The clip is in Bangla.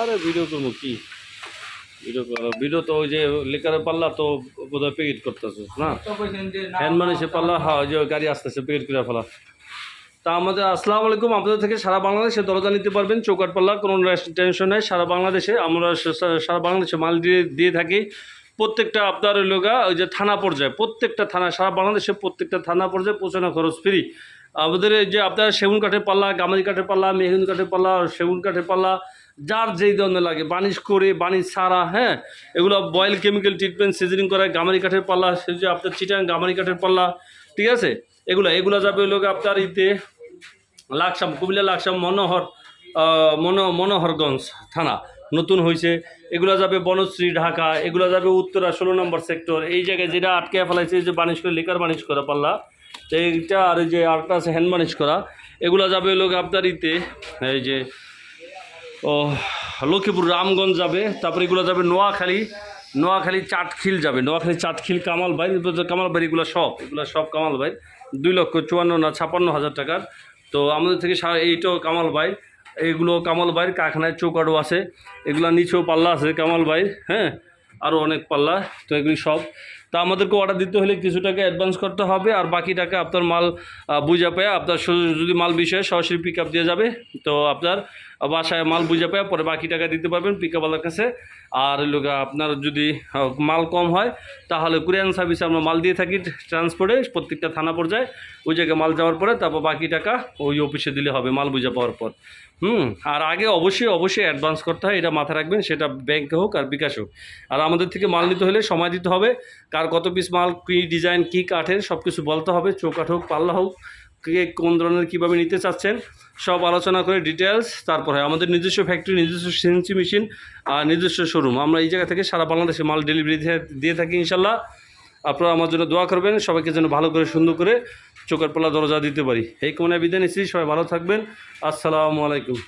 আরে ভিডিও করব কি? ভিডিও করো। ভিডিও তো ওই যে লিকারের পাল্লা তো বোধহয় প্যাকেট করতেছে না? হ্যান্ড মানুষের পাল্লা হ্যাঁ যে গাড়ি আসতেছে প্যাকেট করে ফেলা। তা আমাদের আসসালামু আলাইকুম। আপনাদের থেকে সারা বাংলাদেশে দরজা নিতে পারবেন চৌকাট পাল্লা কোনো টেনশন নেই। সারা বাংলাদেশে আমরা সারা বাংলাদেশে মাল দিয়ে দিয়ে থাকি। প্রত্যেকটা আপনার লোগা ওই যে থানা পর্যায়ে প্রত্যেকটা থানা সারা বাংলাদেশে প্রত্যেকটা থানা পর্যায়ে পৌঁছানো খরচ ফ্রি আমাদের যে আপনার সেগুন কাঠের পাল্লা, গামারি কাঠের পাল্লা, মেহগুন কাঠের পাল্লা, সেগুন কাঠের পাল্লা, যার যেই ধরনের লাগে, বানিশ করে, বানিশ ছাড়া হ্যাঁ এগুলো বয়েল কেমিক্যাল ট্রিটমেন্ট সিজনিং করা, গামারি কাঠের পাল্লা, সে যে আপনার চিটাং গামারি কাঠের পাল্লা, ঠিক আছে? এগুলো এগুলো যাবে লোক আপনার ইতে লাকসাম, কুমিল্লা লাকসাম, মনোহর মনো, মনোহরগঞ্জ থানা, নতুন হয়েছে এগুলো যাবে বনশ্রী, ঢাকা, এগুলো যাবে উত্তরা, ষোলো নম্বর সেক্টর এই জায়গায় যেটা আটকে ফেলাইছে যে বানিশ করে লিকার বানিশ করা পাল্লা তো এইটা আর যে আরেকটা আছে হ্যান্ড বানিশ করা। এগুলো যাবে লোক আপনার ইতে, এই যে, ও, লক্ষ্মীপুর, রামগঞ্জ যাবে, তারপরে এগুলো যাবে নোয়াখালী। নোয়াখালী চাটখিল যাবে। নোয়াখালী, চাটখিল কামালবাই কামালবাই এগুলো সব এগুলো সব কামালবাই দুই লক্ষ চুয়ান্ন না ছাপান্ন হাজার টাকার। তো আমাদের থেকে সা- কামাল কামালবাই এইগুলো কামালবাইয়ের কারখানায় চৌকাটও আছে। এগুলো নিচেও পাল্লা আছে কামালবাইয়ের হ্যাঁ? আরও অনেক পাল্লা, তো এগুলি সব। তা আমাদেরকে অর্ডার দিতে হলে কিছু টাকা অ্যাডভান্স করতে হবে আর বাকি টাকা আপনার মাল বুঝা পেয়ে আপনার যদি মাল বিষয়ে সরাসরি পিক আপ দিয়ে যাবে, তো আপনার বাসায় মাল বুঝে পেয়ে পরে বাকি টাকা দিতে পারবেন পিক আপওয়ালার কাছে। আর লোক আপনার যদি মাল কম হয়, তাহলে কুরিয়ান সার্ভিসে আমরা মাল দিয়ে থাকি ট্রান্সপোর্টে প্রত্যেকটা থানা পর্যায়ে। ওই জায়গায় মাল যাওয়ার পরে তারপর বাকি টাকা ওই অফিসে দিলে হবে মাল বুঝে পাওয়ার পর। হুম, আর আগে অবশ্যই অবশ্যই অ্যাডভান্স করতে হয়, এটা মাথায় রাখবেন, সেটা ব্যাংকে হোক আর বিকাশ হোক। আর আমাদের থেকে মাল নিতে হলে সময় দিতে হবে কার কত পিস মাল, কী ডিজাইন কী কাঠের সব কিছু বলতে হবে, চৌকাঠ হোক, পাল্লা হোক, কে কোন ধরনের কীভাবে নিতে চাচ্ছেন, সব আলোচনা করে ডিটেলস তারপরে আমাদের নিজস্ব ফ্যাক্টরি নিজস্ব সিএনসি মেশিন আর নিজস্ব শোরুম আমরা এই জায়গা থেকে সারা বাংলাদেশে মাল ডেলিভারি দিয়ে থাকি ইনশাল্লাহ। আপনারা আমার জন্য দোয়া করবেন, সবাইকে যেন ভালো করে, সুন্দর করে চোখের পাল্লা দরজা দিতে পারি। এই কোনায় বিদায় নিচ্ছি, সবাই ভালো থাকবেন। আসসালামু আলাইকুম।